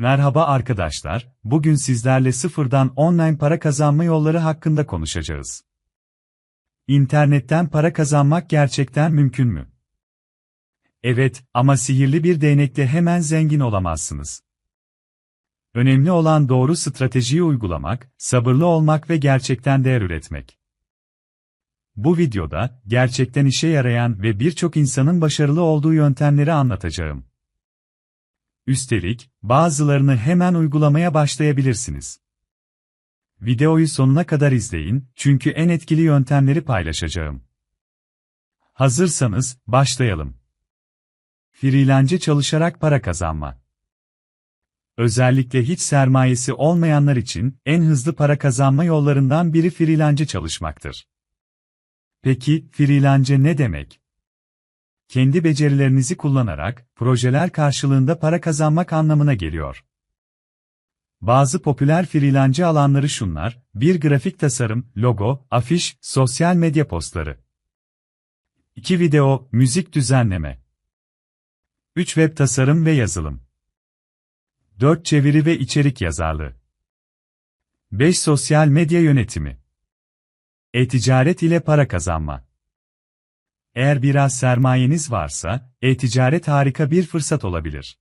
Merhaba arkadaşlar, bugün sizlerle sıfırdan online para kazanma yolları hakkında konuşacağız. İnternetten para kazanmak gerçekten mümkün mü? Evet, ama sihirli bir değnekle hemen zengin olamazsınız. Önemli olan doğru stratejiyi uygulamak, sabırlı olmak ve gerçekten değer üretmek. Bu videoda, gerçekten işe yarayan ve birçok insanın başarılı olduğu yöntemleri anlatacağım. Üstelik, bazılarını hemen uygulamaya başlayabilirsiniz. Videoyu sonuna kadar izleyin, çünkü en etkili yöntemleri paylaşacağım. Hazırsanız, başlayalım. Freelance çalışarak para kazanma. Özellikle hiç sermayesi olmayanlar için, en hızlı para kazanma yollarından biri freelance çalışmaktır. Peki, freelance ne demek? Kendi becerilerinizi kullanarak, projeler karşılığında para kazanmak anlamına geliyor. Bazı popüler freelance alanları şunlar, bir grafik tasarım, logo, afiş, sosyal medya postları. 2 video, müzik düzenleme. 3 web tasarım ve yazılım. 4 çeviri ve içerik yazarlığı. 5 sosyal medya yönetimi. E-ticaret ile para kazanma. Eğer biraz sermayeniz varsa, e-ticaret harika bir fırsat olabilir.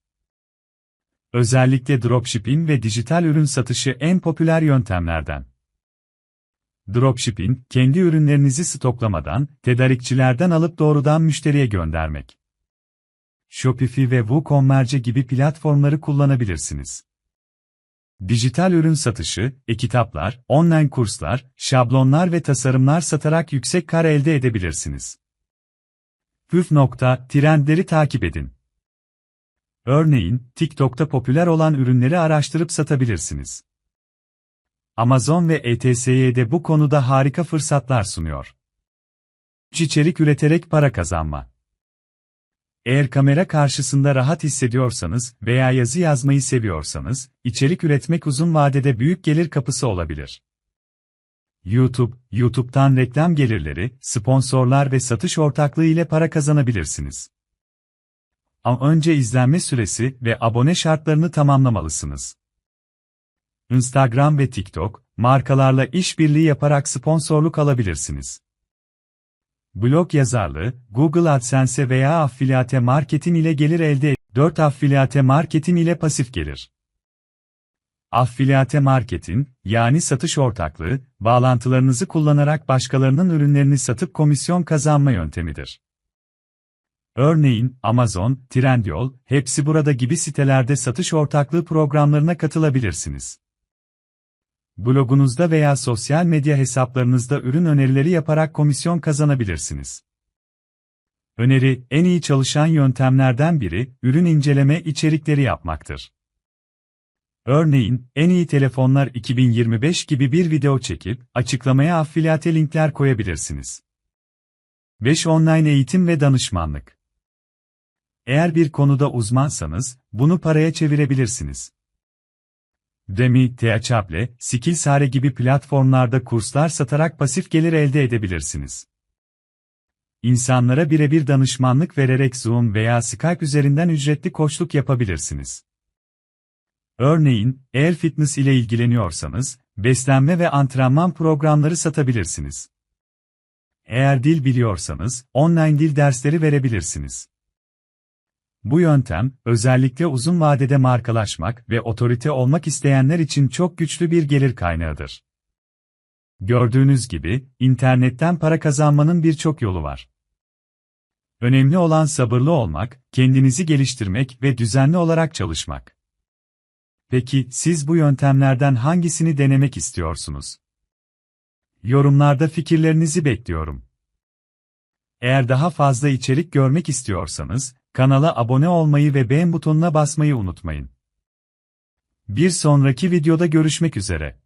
Özellikle dropshipping ve dijital ürün satışı en popüler yöntemlerden. Dropshipping, kendi ürünlerinizi stoklamadan, tedarikçilerden alıp doğrudan müşteriye göndermek. Shopify ve WooCommerce gibi platformları kullanabilirsiniz. Dijital ürün satışı, e-kitaplar, online kurslar, şablonlar ve tasarımlar satarak yüksek kar elde edebilirsiniz. Püf nokta, trendleri takip edin. Örneğin, TikTok'ta popüler olan ürünleri araştırıp satabilirsiniz. Amazon ve ETS'ye bu konuda harika fırsatlar sunuyor. İçerik üreterek para kazanma. Eğer kamera karşısında rahat hissediyorsanız veya yazı yazmayı seviyorsanız, içerik üretmek uzun vadede büyük gelir kapısı olabilir. YouTube, YouTube'dan reklam gelirleri, sponsorlar ve satış ortaklığı ile para kazanabilirsiniz. Ama önce izlenme süresi ve abone şartlarını tamamlamalısınız. Instagram ve TikTok, markalarla işbirliği yaparak sponsorluk alabilirsiniz. Blog yazarlığı, Google AdSense veya affiliate marketing ile gelir elde et. 4 affiliate marketing ile pasif gelir. Affiliate marketin, yani satış ortaklığı, bağlantılarınızı kullanarak başkalarının ürünlerini satıp komisyon kazanma yöntemidir. Örneğin, Amazon, Trendyol, hepsi burada gibi sitelerde satış ortaklığı programlarına katılabilirsiniz. Blogunuzda veya sosyal medya hesaplarınızda ürün önerileri yaparak komisyon kazanabilirsiniz. Öneri, en iyi çalışan yöntemlerden biri, ürün inceleme içerikleri yapmaktır. Örneğin, en iyi telefonlar 2025 gibi bir video çekip, açıklamaya affiliate linkler koyabilirsiniz. 5 Online eğitim ve danışmanlık. Eğer bir konuda uzmansanız, bunu paraya çevirebilirsiniz. Demi, Teachable, Skillshare gibi platformlarda kurslar satarak pasif gelir elde edebilirsiniz. İnsanlara birebir danışmanlık vererek Zoom veya Skype üzerinden ücretli koçluk yapabilirsiniz. Örneğin, eğer fitness ile ilgileniyorsanız, beslenme ve antrenman programları satabilirsiniz. Eğer dil biliyorsanız, online dil dersleri verebilirsiniz. Bu yöntem, özellikle uzun vadede markalaşmak ve otorite olmak isteyenler için çok güçlü bir gelir kaynağıdır. Gördüğünüz gibi, internetten para kazanmanın birçok yolu var. Önemli olan sabırlı olmak, kendinizi geliştirmek ve düzenli olarak çalışmak. Peki, siz bu yöntemlerden hangisini denemek istiyorsunuz? Yorumlarda fikirlerinizi bekliyorum. Eğer daha fazla içerik görmek istiyorsanız, kanala abone olmayı ve beğen butonuna basmayı unutmayın. Bir sonraki videoda görüşmek üzere.